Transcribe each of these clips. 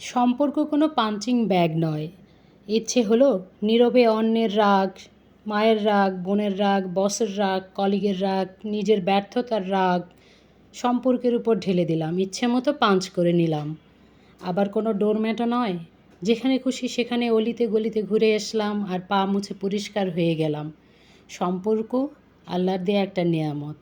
সম্পর্ক কোনো punching bag নয়। ইচ্ছে হলো নীরবে অন্যের রাগ, মায়ের রাগ, বোনের রাগ বসের রাগ কলিগের রাগ, নিজের ব্যর্থতার রাগ সম্পর্কের উপর ঢেলে দিলাম। ইচ্ছে মতো পাঞ্চ করে নিলাম। আবার কোনো ডোরম্যাটও নয়। যেখানে খুশি সেখানে অলিতে গলিতে ঘুরে আসলাম আর পা মুছে পরিষ্কার হয়ে গেলাম। সম্পর্ক আল্লাহর দিয়ে একটা নেয়ামত।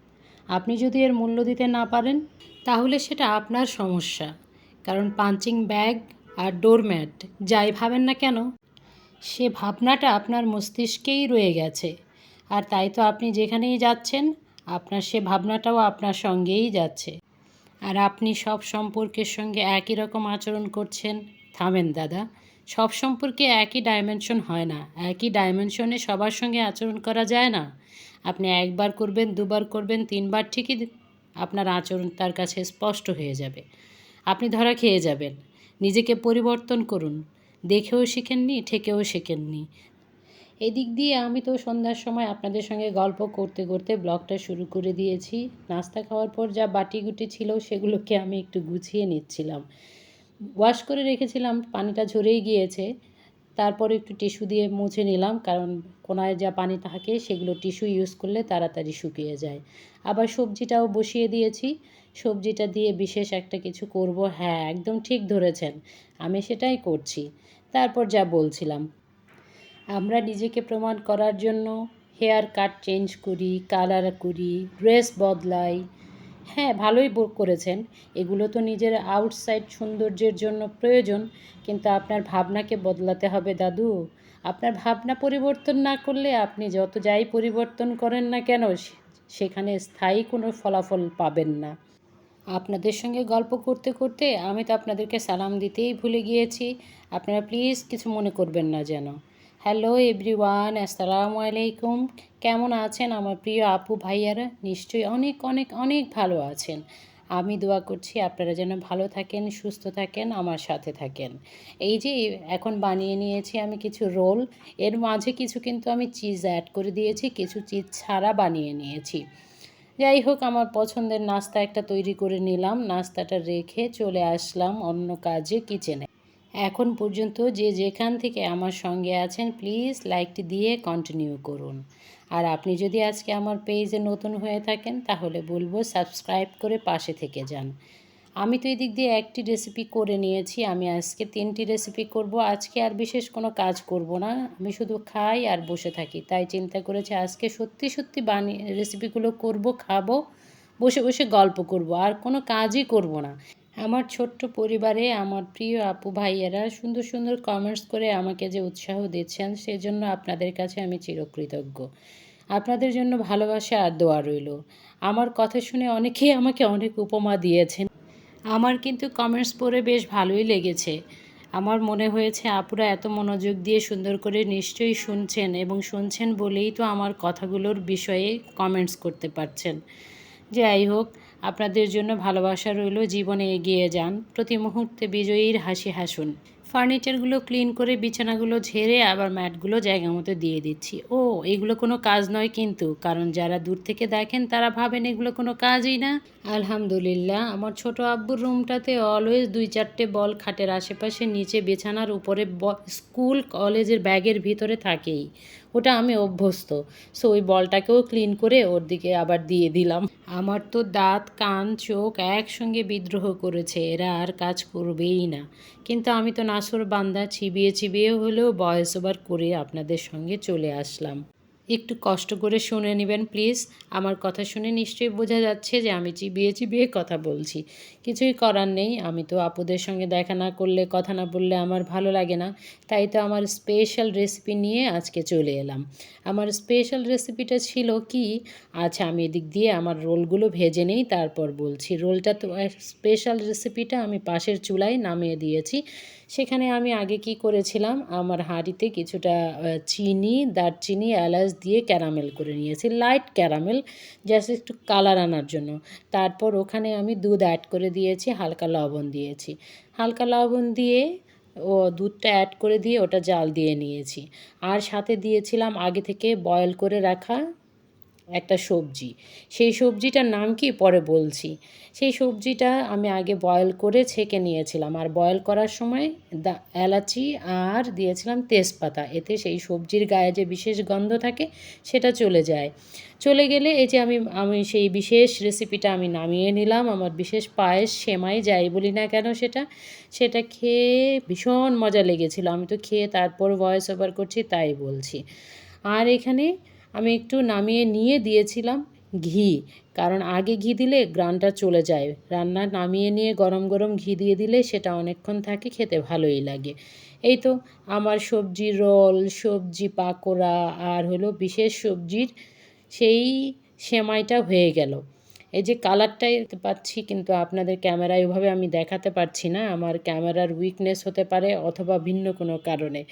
আপনি যদি এর মূল্য দিতে না পারেন, তাহলে সেটা আপনার সমস্যা। কারণ পাঞ্চিং ব্যাগ আর ডোরম্যাট, যাই ভাবেন না কেন, সে ভাবনাটা আপনার মস্তিষ্কেই রয়ে গেছে। আর তাই তো আপনি যেখানেই যাচ্ছেন, আপনার সে ভাবনাটাও আপনার সঙ্গেই যাচ্ছে। আর আপনি সব সম্পর্কের সঙ্গে একই রকম আচরণ করছেন, থামেন দাদা, সব সম্পর্কে একই ডাইমেনশন হয় না, একই ডাইমেনশনে সবার সঙ্গে আচরণ করা যায় না। আপনি একবার করবেন, দুবার করবেন, তিনবার ঠিকই আপনার আচরণ তার কাছে স্পষ্ট হয়ে যাবে। আপনি ধরা খেয়ে যাবেন। নিজেকে পরিবর্তন করুন। দেখেও শেখেননি, ঠেকেও শেখেননি। এদিক দিয়ে আমি তো সন্ধ্যার সময় আপনাদের সঙ্গে গল্প করতে করতে ব্লগটা শুরু করে দিয়েছি। নাস্তা খাওয়ার পর যা বাটিগুটি ছিল সেগুলোকে আমি একটু গুছিয়ে নিচ্ছিলাম। ওয়াশ করে রেখেছিলাম, পানিটা ঝরেই গিয়েছে। তারপরে একটু টিস্যু দিয়ে মুছে নিলাম, কারণ কোনায় যা পানি থাকে সেগুলো টিস্যু ইউজ করলে তাড়াতাড়ি শুকিয়ে যায়। আবার সবজিটাও বসিয়ে দিয়েছি। সবজিটা দিয়ে বিশেষ একটা কিছু করব। হ্যাঁ একদম ঠিক ধরেছেন, আমি সেটাই করছি। তারপর যা বলছিলাম, আমরা নিজেকে প্রমাণ করার জন্য হেয়ার কাট চেঞ্জ করি, কালার করি, ড্রেস বদলাই হ্যাঁ ভালোই বুক করেছেন। এগুলো তো নিজের আউটসাইড সৌন্দর্যের জন্য প্রয়োজন, কিন্তু আপনার ভাবনাকে বদলাতে হবে দাদু। আপনার ভাবনা পরিবর্তন না করলে আপনি যত যাই পরিবর্তন করেন না কেন সেখানে স্থায়ী কোনো ফলাফল পাবেন না। আপনাদের সঙ্গে গল্প করতে করতে আমি তো আপনাদেরকে সালাম দিতেই ভুলে গিয়েছি। আপনারা প্লিজ কিছু মনে করবেন না যেন। হ্যালো এভরিওয়ান, আসসালামু আলাইকুম। কেমন আছেন আমার প্রিয় আপু ভাইয়ারা? নিশ্চয়ই অনেক অনেক অনেক ভালো আছেন। আমি দোয়া করছি আপনারা যেন ভালো থাকেন, সুস্থ থাকেন, আমার সাথে থাকেন। এই যে এখন বানিয়ে নিয়েছি আমি কিছু রোল, এর মাঝে কিছু কিন্তু আমি চিজ অ্যাড করে দিয়েছি, কিছু চিজ ছাড়া বানিয়ে নিয়েছি। যাই হোক, আমার পছন্দের নাস্তা একটা তৈরি করে নিলাম। নাস্তাটা রেখে চলে আসলাম অন্য কাজে কিচেনে এখন পর্যন্ত যে যেখান থেকে আমার সঙ্গে আছেন প্লিজ লাইকটি দিয়ে কন্টিনিউ করুন। আর আপনি যদি আজকে আমার পেজে নতুন হয়ে থাকেন, তাহলে বলব সাবস্ক্রাইব করে পাশে থেকে যান। আমি তো এদিক দিয়ে একটি রেসিপি করে নিয়েছি, আমি আজকে তিনটি রেসিপি করব। আজকে আর বিশেষ কোনো কাজ করব না, আমি শুধু খাই আর বসে থাকি। তাই চিন্তা করেছি আজকে সত্যি সত্যি বানিয়ে রেসিপিগুলো করব, খাব, বসে বসে গল্প করব। আর কোনো কাজই করব না। আমার ছোট্ট পরিবারে আমার প্রিয় আপু ভাইয়েরা সুন্দর সুন্দর কমেন্টস করে আমাকে যে উৎসাহ দিচ্ছেন, সেজন্য আপনাদের কাছে আমি চিরকৃতজ্ঞ। আপনাদের জন্য ভালোবাসা আর দোয়া রইল। আমার কথা শুনে অনেকেই আমাকে অনেক উপমা দিয়েছেন। আমার কিন্তু কমেন্টস পড়ে বেশ ভালোই লেগেছে। আমার মনে হয়েছে, আপুরা এত মনোযোগ দিয়ে সুন্দর করে নিশ্চয়ই শুনছেন এবং শুনছেন বলেই তো আমার কথাগুলোর বিষয়ে কমেন্টস করতে পারছেন। যাই হোক আপনাদের জন্য ভালোবাসা রইল জীবনে এগিয়ে যান। প্রতি মুহূর্তে বিজয়ীর হাসি হাসুন। ফার্নিচারগুলো ক্লিন করে বিছানাগুলো ঝেড়ে আবার ম্যাটগুলো জায়গা মতো দিয়ে দিচ্ছি। ও, এগুলো কোনো কাজ নয় কিন্তু, কারণ যারা দূর থেকে দেখেন তারা ভাবেন এগুলো কোনো কাজই না। আলহামদুলিল্লাহ, আমার ছোট আব্বুর রুমটাতে অলওয়েজ দুই চারটে বল খাটের আশেপাশে নিচে বিছানার উপরে স্কুল, কলেজের ব্যাগের ভিতরে থাকেই। ওটা আমি অভ্যস্ত সো ওই বলটাকেও ক্লিন করে ওর দিকে আবার দিয়ে দিলাম। আমার তো দাঁত, কান, চোখ একসঙ্গে বিদ্রোহ করেছে, এরা আর কাজ করবেই না। কিন্তু আমি তো নাসর বান্দা চিবিয়ে চিবিয়ে হলেও বয়স ওভার করে আপনাদের সঙ্গে চলে আসলাম। একটু কষ্ট করে শুনে নেবেন, প্লিজ। আমার কথা শুনে নিশ্চয়ই বোঝা যাচ্ছে যে আমি চিবিয়ে চিবিয়ে কথা বলছি। কিছুই করার নেই। আমি তো আপুদের সঙ্গে দেখা না করলে, কথা না বললে আমার ভালো লাগে না। তাই তো আমার স্পেশাল রেসিপি নিয়ে আজকে চলে এলাম। আমার স্পেশাল রেসিপিটা ছিল কি? আচ্ছা আমি এদিক দিয়ে আমার রোলগুলো ভেজে নেই, তারপর বলছি, রোলটা তো স্পেশাল রেসিপিটা আমি পাশের চুলায় নামিয়ে দিয়েছি। সেখানে আমি আগে কি করেছিলাম? আমার হাঁড়িতে কিছুটা চিনি, দারচিনি, এলাচ দিয়ে ক্যারামেল করে নিয়েছি, লাইট ক্যারামেল, জাস্ট একটু কালার আনার জন্য। তারপর ওখানে আমি দুধ অ্যাড করে দিয়েছি, হালকা লবণ দিয়েছি। হালকা লবণ দিয়ে ও দুধটা অ্যাড করে দিয়ে ওটা জাল দিয়ে নিয়েছি। আর সাথে দিয়েছিলাম আগে থেকে বয়েল করে রাখা একটা সবজি। সেই সবজিটার নাম কি? পরে বলছি। সেই সবজিটা আমি আগে বয়েল করে ছেঁকে নিয়েছিলাম। আর বয়েল করার সময় দা, এলাচি আর দিয়েছিলাম তেজপাতা। এতে সেই সবজির গায়ে যে বিশেষ গন্ধ থাকে, সেটা চলে যায়। চলে গেলে এই যে আমি আমি সেই বিশেষ রেসিপিটা আমি নামিয়ে নিলাম। আমার বিশেষ পায়েস সেমাই যাই বলি না কেন সেটা সেটা খেয়ে ভীষণ মজা লেগেছিল। আমি তো খেয়ে তারপর ভয়েস ওভার করছি, তাই বলছি। আর এখানে আমি একটু নামিয়ে নিয়ে দিয়েছিলাম ঘি, কারণ আগে ঘি দিলে গ্রানটা চলে যায়। রান্না নামিয়ে নিয়ে গরম গরম ঘি দিয়ে দিলে সেটা অনেকক্ষণ থাকে, খেতে ভালোই লাগে। এই তো আমার সবজি রোল, সবজি পাকোড়া আর হলো বিশেষ সবজির সেই সেমাইটা হয়ে গেল। এই যে কালারটাই পাচ্ছি, কিন্তু আপনাদের ক্যামেরায় ওইভাবে আমি দেখাতে পারছি না। আমার ক্যামেরার উইকনেস হতে পারে অথবা ভিন্ন কোনো কারণে।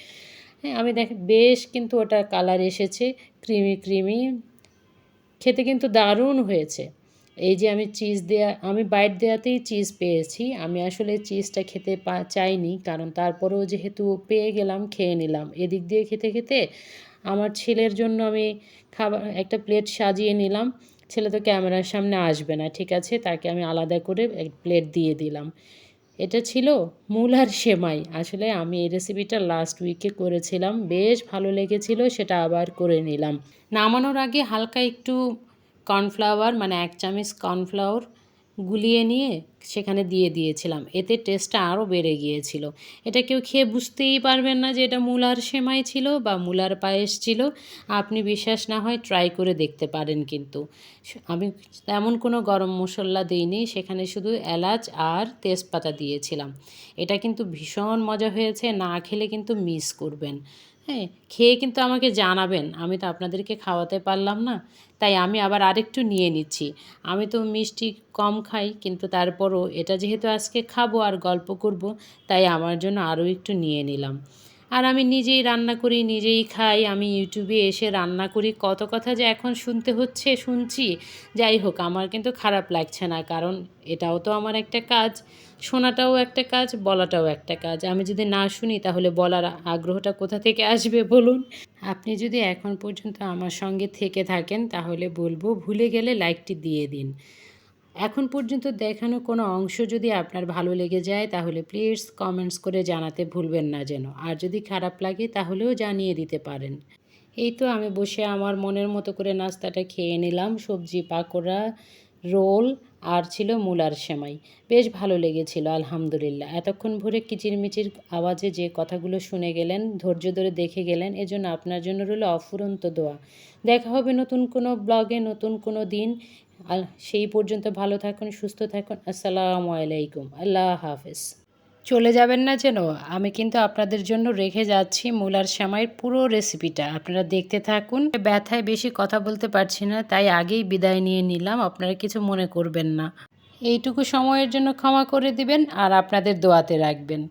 হ্যাঁ আমি দেখ, বেশ কিন্তু ওটা কালার এসেছে ক্রিমি ক্রিমি খেতে কিন্তু দারুণ হয়েছে। এই যে আমি চিজ দেয়া, আমি বাইট দেওয়াতেই চিজ পেয়েছি, আমি আসলে চিজটা খেতে পা, চাইনি, কারণ তারপরেও যেহেতু পেয়ে গেলাম, খেয়ে নিলাম। এদিক দিয়ে খেতে খেতে আমার ছেলের জন্য আমি খাবার, একটা প্লেট সাজিয়ে নিলাম, ছেলে তো ক্যামেরার সামনে আসবে না, ঠিক আছে? তাকে আমি আলাদা করে এক প্লেট দিয়ে দিলাম। এটা ছিল মূল আর সেমাই। আসলে আমি এই রেসিপিটা লাস্ট উইকে করেছিলাম। বেশ ভালো লেগেছিল, সেটা আবার করে নিলাম। নামানোর আগে হালকা একটু কর্নফ্লাওয়ার মানে এক চামচ কর্নফ্লাওয়ার গুলিয়ে নিয়ে সেখানে দিয়ে দিয়েছিলাম। এতে টেস্টটা আরও বেড়ে গিয়েছিল। এটা কেউ খেয়ে বুঝতেই পারবেন না যে এটা মূলার সেমাই ছিল বা মূলার পায়েস ছিল। আপনি বিশ্বাস না হয় ট্রাই করে দেখতে পারেন কিন্তু। আমি তেমন কোনো গরম মশলা দিইনি। সেখানে শুধু এলাচ আর তেজপাতা দিয়েছিলাম। এটা কিন্তু ভীষণ মজা হয়েছে। না খেলে কিন্তু মিস করবেন। হ্যাঁ খেয়ে কিন্তু আমাকে জানাবেন। আমি তো আপনাদেরকে খাওয়াতে পারলাম না। তাই আমি আবার আরেকটু নিয়ে নিচ্ছি। আমি তো মিষ্টি কম খাই, কিন্তু তারপরও এটা যেহেতু আজকে খাব আর গল্প করব, তাই আমার জন্য আরও একটু নিয়ে নিলাম। আর আমি নিজেই রান্না করি, নিজেই খাই, আমি ইউটিউবে এসে রান্না করি, কত কথা যে এখন শুনতে হচ্ছে, শুনছি, যাই হোক, আমার কিন্তু খারাপ লাগছে না, কারণ এটাও তো আমার একটা কাজ, শোনাটাও একটা কাজ, বলাটাও একটা কাজ। আমি যদি না শুনি, তাহলে বলার আগ্রহটা কোথা থেকে আসবে, বলুন? আপনি যদি এখন পর্যন্ত আমার সঙ্গে থেকে থাকেন, তাহলে বলব, ভুলে গেলে লাইকটি দিয়ে দিন। এখন পর্যন্ত দেখানো কোনো অংশ যদি আপনার ভালো লেগে যায়, তাহলে প্লিজ কমেন্টস করে জানাতে ভুলবেন না যেন। আর যদি খারাপ লাগে, তাহলেও জানিয়ে দিতে পারেন। এই তো আমি বসে আমার মনের মতো করে নাস্তাটা খেয়ে নিলাম। সবজি, পাকোড়া, রোল আর ছিল মূলার সেমাই। বেশ ভালো লেগেছিল, আলহামদুলিল্লাহ। এতক্ষণ ভরে কিচিরমিচির আওয়াজে যে কথাগুলো শুনে গেলেন, ধৈর্য ধরে দেখে গেলেন, এজন্য আপনার জন্য রইল অফুরন্ত দোয়া। দেখা হবে নতুন কোনো ব্লগে নতুন কোনো দিন। সেই পর্যন্ত ভালো থাকুন, সুস্থ থাকুন। আসসালামু আলাইকুম। আল্লাহ হাফেজ। চলে যাবেন না যেন? আমি কিন্তু আপনাদের জন্য রেখে যাচ্ছি মূলার শ্যামাইয়ের পুরো রেসিপিটা। আপনারা দেখতে থাকুন। ব্যথায় বেশি কথা বলতে পারছি না, তাই আগেই বিদায় নিয়ে নিলাম। আপনারা কিছু মনে করবেন না। এইটুকু সময়ের জন্য ক্ষমা করে দিবেন আর আপনাদের দোয়াতে রাখবেন।